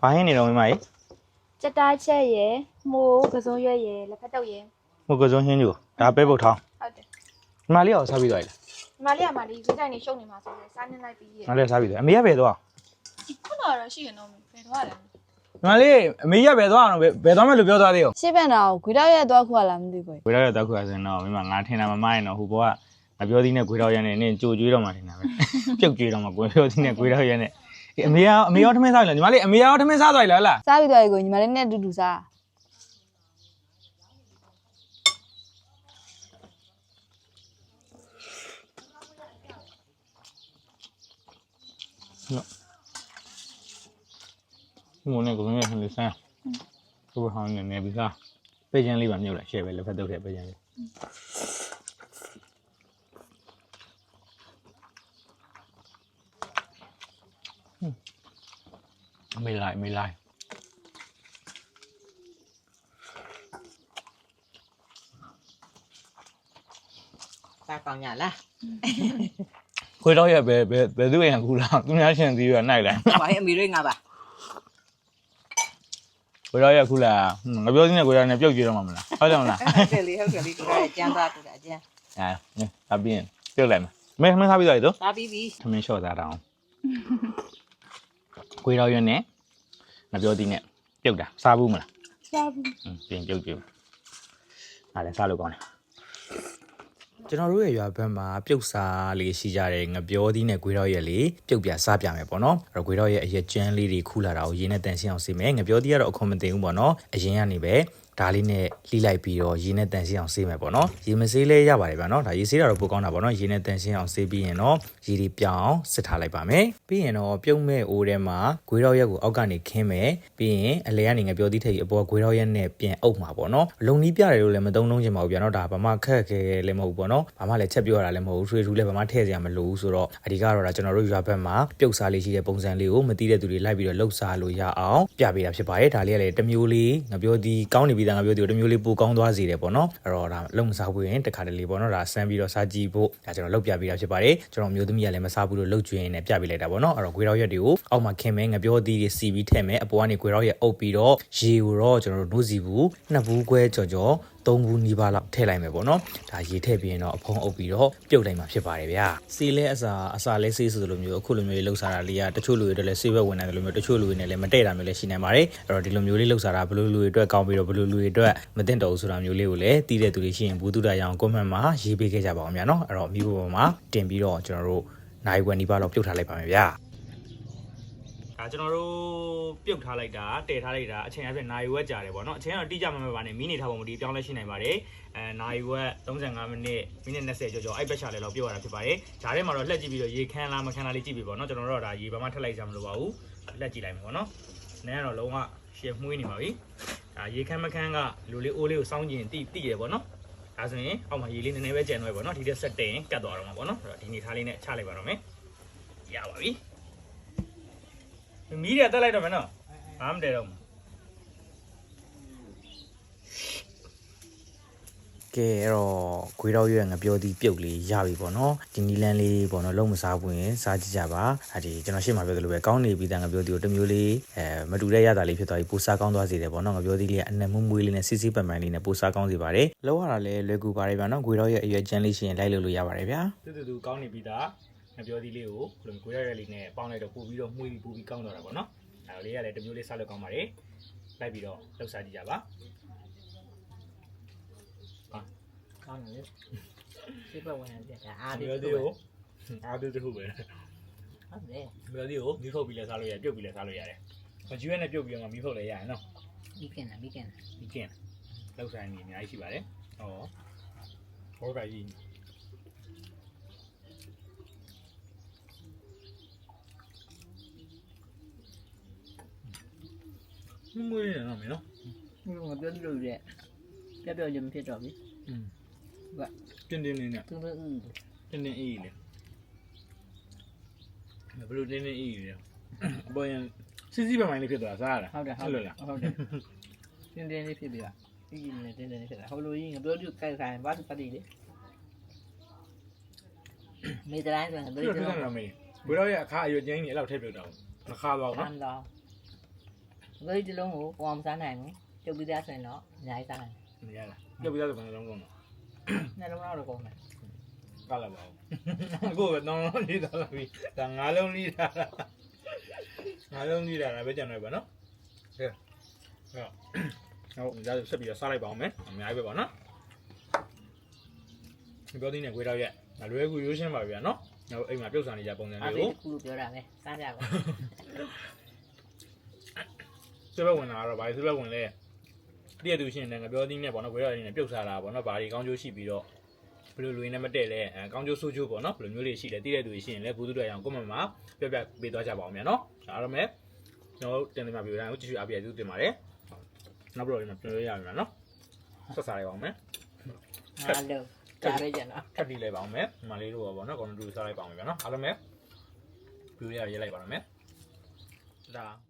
ဘာဟင်းနေတော့မိမကြီးကြက်သားချက်ရယ်မိုးကစုံရွက်ရယ်လက်ဖက်တုပ်ရယ်ဟိုကစုံဟင်းကျိုဒါပဲပုတ်ထောင်းဟုတ်တယ်ဒီမလေးအောင်စားပြီးသွားပြီဒီမလေးကမှဒီဈေးတိုင်းနေရှုံနေမှာဆိုတော့စားနေလိုက်ပြီးရယ်လားငါလည်းစားပြီးသွားအမေကပဲသွားခုနကတော့ရှိရတော့ဘယ်တော့လဲဒီမလေးအမေကပဲသွားအောင်ဘယ်ဘယ်သွားမယ်လို့ပြောသွားသေးရောရှေ့ဘက်တော့ခွေတော့ရက်သွားခွာလာမသိဘူးခွေတော့ရတော့ခုဆိုရင်တော့မိမငါထင်တာမမရင်တော့ဟိုဘောကငါပြောသေးနဲ့ခွေတော့ရနေနင်းကြိုကျွေးတော့မှထင်တာပဲပြုတ်ကျွေးတော့မှကိုပြောသေးနဲ့ခွေတော့ရနေ အေးအမေကအမေရောထမင်းစားပြီလားညီမလေးအမေရောထမင်းစားသွားပြီလားဟလားစားပြီးသွားပြီကိုညီမလေးနဲ့အတူတူစားဒီမို့နဲ့ကိုင်းရဟန်လေးဆန်းကိုဟောင်းနေနေပြီးသားပေချမ်းလေးပါမြုပ်လိုက်ရှယ်ပဲလက်ဖက်တုပ်တဲ့ပေချမ်းလေး အမေလိုက်အမေလိုက်စားကောင်းကြလားခွေတော့ရပဲဘယ်ဘယ်သူ့ရင်ကူလားသူများရှင်သေးရနိုင်လိုက်ဘာအမီတွေငါပါခွေတော့ရခုလားငါပြောသေးနဲ့ခွေတော့နဲ့ပြုတ်ကြည့်တော့မှာမလားဟုတ်တယ်မလားဟုတ်တယ်လေဟုတ်တယ်လေကိုယ်ကအကျန်းသားတူတာအကျန်းအဲအပြင်းပြုတ်လိုက်မယ်မင်းမင်းစားပြီးသွားပြီတော့စားပြီးပြီသမင်းလျှော့သားတောင်း ခွေတော့ရနဲ့ငါပြောသေးနဲ့ပြုတ်တာစားဘူးမလားစားဘူးอืมပြင်ပြုတ်ပြုတ်အားလည်းစားလို့ကောင်းတယ်ကျွန်တော်တို့ရဲ့ရွာဘက်မှာပြုတ်စားလေးရှိကြတဲ့ငပြောသီးနဲ့ဂွေတော့ရဲ့လေးပြုတ်ပြစားပြမယ်ပေါ့နော်အဲ့တော့ဂွေတော့ရဲ့အရက်ကျန်းလေးတွေခူးလာတာကိုရင်းနဲ့တန်ရှင်းအောင်စေမယ်ငပြောသီးကတော့အခွန်မတင်ဘူးပေါ့နော်အရင်ကနေပဲ ဒါလေးနဲ့လှိလိုက်ပြီးတော့ရင်းနဲ့တန်ရှင်းအောင်စေးမယ်ပေါ့နော်ရေမစေးလဲရပါတယ်ဗျာနော်ဒါရေစေးတာတော့ပိုကောင်းတာပေါ့နော်ရင်းနဲ့တန်ရှင်းအောင်စေးပြီးရင်တော့ရေဒီပြောင်းအောင်စစ်ထားလိုက်ပါမယ်ပြီးရင်တော့ပြုတ်မဲ့အိုးထဲမှာဂွေတော့ရက်ကိုအောက်ကနေခင်းမယ်ပြီးရင်အလဲကနေငပြောသီးထိပ်အပေါ်ဂွေတော့ရက်နဲ့ပြန်အုပ်မှာပေါ့နော်အလုံးနီးပြတယ်လို့လည်းမသုံးလုံးချင်ပါဘူးဗျာနော်ဒါဘာမှခက်ခဲလည်းမဟုတ်ဘူးပေါ့နော်ဘာမှလည်းချက်ပြောရတာလည်းမဟုတ်ဘူးထွေထူးလည်းဘာမှထည့်စရာမလိုဘူးဆိုတော့အဒီကတော့ဒါကျွန်တော်တို့ရွာဘက်မှာပြုတ်စားလေးရှိတဲ့ပုံစံလေးကိုမသိတဲ့သူတွေလိုက်ပြီးတော့လှုပ်စားလို့ရအောင်ပြပေးတာဖြစ်ပါတယ်ဒါလေးကလည်းတစ်မျိုးလေးငပြောသီးကောင်းနေပြီးသားငပြောသီးကိုတစ်မျိုးလေးပိုကောင်းသွားစေတယ်ပေါ့နော်အဲ့တော့ဒါလုံမစားဘူးရင်တစ်ခါတလေပေါ့နော်ဒါဆန်းပြီးတော့စားကြည့်ဖို့ဒါကျွန်တော်လုပ်ပြပေးတာဖြစ်ပါတယ်ကျွန်တော်မျိုးသမီးကလည်းမစားဘူးလို့လှုပ်ကျွင်းနေပြပေးလိုက်တာပေါ့နော်အဲ့တော့ဂွေတော့ရက်တွေကိုအောက်မှာခင်မဲငပြောသီးတွေစီပြီးထည့်မယ်အပေါ်ကနေဂွေတော့ရက်အုပ်ပြီးတော့ရေကိုတော့ကျွန်တော်တို့နှုတ်စီဘူးနှစ်ဘူးခွဲကြော်ကြော် သုံးဘူးနီးပါးလောက်ထည့်လိုက်မယ်ပေါ့နော်ဒါရေထည့်ပြီးရင်တော့အဖုံးအုပ်ပြီးတော့ပြုတ်လိုက်မှာဖြစ်ပါတယ်ဗျာစီလဲအစာအစာလဲစေးဆိုလိုမျိုးအခုလိုမျိုးလှုပ်စားတာလေးကတချို့လူတွေအတွက်လည်းစေးဘက်ဝင်နိုင်တယ်လို့မျိုးတချို့လူတွေနဲ့လည်းမတည့်တာမျိုးလည်းရှိနိုင်ပါတယ်အဲ့တော့ဒီလိုမျိုးလေးလှုပ်စားတာဘယ်လိုလူတွေအတွက်ကောင်းပြီးတော့ဘယ်လိုလူတွေအတွက်မတင်တော့ဘူးဆိုတာမျိုးလေးကိုလည်းတည်တဲ့သူတွေရှိရင်ဘူးတုဒရအောင်ကွန်မန့်မှာရေးပေးခဲ့ကြပါအောင်ဗျာနော်အဲ့တော့မိဘပေါ်မှာတင်ပြီးတော့ကျွန်တော်တို့နိုင်ဝယ်နီးပါးတော့ပြုတ်ထားလိုက်ပါမယ်ဗျာ ဒါကျွန်တော်တို့ပြုတ်ထားလိုက်တာတည်ထားလိုက်တာအချိန်အပြင်နိုင်ဝက်ကြာတယ်ပေါ့နော်အချိန်ကတော့တိကျမှမပါနဲ့မိနေထားပုံမဒီပြောင်းလဲရှိနိုင်ပါတယ်အဲနိုင်ဝက်35မိနစ်မိနစ်20ကျော်ကျော်အဲ့ဘက်ချလဲတော့ပြုတ်ရတာဖြစ်ပါတယ်ဂျားထဲမှာတော့လှက်ကြည့်ပြီးတော့ရေခမ်းလားမခမ်းလားလေးကြည့်ပြီးပေါ့နော်ကျွန်တော်တို့ကဒါရေဘာမှထက်လိုက်ကြမလို့ပါဘူးလှက်ကြည့်လိုက်မယ်ပေါ့နော်နည်းကတော့လုံးဝရှည်မှုေးနေပါပြီဒါရေခမ်းမခမ်းကလူလေးအိုးလေးကိုစောင်းကျင်တိတိရပေါ့နော်ဒါဆိုရင်အောက်မှာရေလေးနည်းနည်းပဲကျန်တော့ပေါ့နော်ဒီတက်ဆက်တင်ကတ်သွားတော့မှာပေါ့နော်အဲ့တော့ဒီနေသားလေးနဲ့ချလိုက်ပါတော့မယ်ရပါပြီ မီးရတက်လိုက်တော့မယ်နော်ဘာမှမတည်တော့ဘူးကဲအဲ့တော့ခွေးတော့ရွက်ငပြောသည်ပြုတ်လေးရပြီပေါ့နော်ဒီနီလန်းလေးပေါ့နော်လုံးမစားဘူးရင်စားကြည့်ကြပါအဲဒီကျွန်တော်ရှေ့မှာပြောသလိုပဲကောင်းနေပြီတဲ့ငပြောသည်ကိုတစ်မျိုးလေးအဲမတူတဲ့ရတာလေးဖြစ်သွားပြီပူစားကောင်းသွားစေတယ်ပေါ့နော်ငပြောသည်လေးကအနက်မွမွေးလေးနဲ့စီစီပန်ပန်လေးနဲ့ပူစားကောင်းစေပါတယ်လောက်ရတာလည်းလွယ်ကူပါတယ်ဗျာနော်ခွေးတော့ရွက်အရွက်ကျန်းလေးရှိရင်လိုက်လို့လို့ရပါတယ်ဗျာတူတူတူကောင်းနေပြီသား ငပြောသည်လေးကိုဘယ်လိုခွေးတော့ရွက်လေးနဲ့ပေါင်းလိုက်တော့ပူပြီးတော့မှုပြီးပူပြီးကောင်းသွားတာပေါ့နော်အဲလေးကလည်းတစ်မျိုးလေးစားလို့ကောင်းပါတယ်လိုက်ပြီးတော့လှုပ်ရှားကြည့်ကြပါကောင်းတယ်စိတ်ပတ်ဝင်တယ်ဒါအားငဒီပြောသည်ကိုအားတူတူပဲဟုတ်တယ်မြဒီကိုမီးဖုတ်ပြီးလဲစားလို့ရတယ်ပြုတ်ပြီးလဲစားလို့ရတယ်မကျွေးနဲ့ပြုတ်ပြီးတော့မီးဖုတ်လဲရတယ်နော်ဒီကနေ့ဒီကနေ့ဒီကျင်းလောက်ဆိုင်နေအများကြီးရှိပါတယ်ဟောဟောကကြီး မှုမှုရနော်မင်းနော်ဘူးငါပြောလို့ရတယ်ပြပြောရင်ဖြစ်တော့ပြီอืมဟုတ်ကဲ့တင်းတင်းလေးနဲ့သူတို့တင်းတင်းအေးလေးဘလို့တင်းတင်းအေးလေးအပေါ်ရင်စစ်စစ်ပိုင်ပိုင်လေးဖြစ်သွားစားရတာဟုတ်တယ်ဟုတ်တယ်ဟုတ်တယ်တင်းတင်းလေးဖြစ်ပြီလားဒီကြီးနဲ့တင်းတင်းလေးဖြစ်တာဟိုလိုကြီးငါပြောလို့ကြိုက်ဆိုင်ဘာသူပတ်တည်လေမေတ္တာဆိုရင်ဘယ်လိုပြောလဲမေဘယ်တော့ရအခါအရွယ်ကျင်းကြီးအဲ့လောက်ထည့်ပြတော့အခါတော့နော် ဘယ်ဒီလုံးကိုပေါ်အောင်စားနိုင်ဘူးပြုတ်ပြီးသားဆိုရင်တော့အများကြီးစားနိုင်မရလားပြုတ်ပြီးသားဆိုဘယ်နှလုံးကုန်တော့နှလုံးတော့တော့ကုန်တယ်ကလာပါဦးအခုပဲတောင်းလုံးလေးသားလာပြီဒါငါးလုံးလေးသားငါးလုံးလေးသားပဲကြံနေပါနော်ကဲဟုတ်ဟုတ်ဒါဆက်ပြီးစားလိုက်ပါအောင်မယ်အများကြီးပဲပါနော်ပြောသေးနေခွေးတော့ရက်ငါလွဲကူရိုးရှင်းပါဗျာနော်နောက်အိမ်မှာပြုတ်စားနေကြပုံစံအားလေးပေးကိုခုလို့ပြောတာပဲစားကြပါ ဆွဲဘက်ဝင်လာတော့ဗာဆွဲဘက်ဝင်လဲတည့်ရသူရှင်လည်းငါပြောသေးနေပေါ့နော်ခွေးတော့ရင်းနဲ့ပြုတ်စားတာပေါ့နော်ဗာဒီကောင်းကျိုးရှိပြီးတော့ဘယ်လိုလူရင်းနဲ့မတည့်လဲအဲကောင်းကျိုးဆိုးကျိုးပေါ့နော်ဘယ်လိုမျိုးလေးရှိလဲတည့်ရသူရှင်လည်းဘူးသူတွေအောင်ကိုမမပြပြပေးသွားကြပါအောင်မြန်နော်အားရမယ်ကျွန်တော်တင်နေမှာပြောရအောင်ကြည့်ရှုအားပြည့်သူတင်ပါတယ်နောက်ပြီးတော့ကျွန်တော်ပြောရမယ်နော်ဆက်စားလိုက်ပါအောင်မယ်ငါလုံးကြားရကြနော်ထပ်ပြီးလိုက်ပါအောင်မယ်ဒီမလေးတို့ပေါ့နော်ကောင်းတူစားလိုက်ပါအောင်ဗျာနော်အားလုံးပဲပြိုးရရေးလိုက်ပါတော့မယ်ဒါ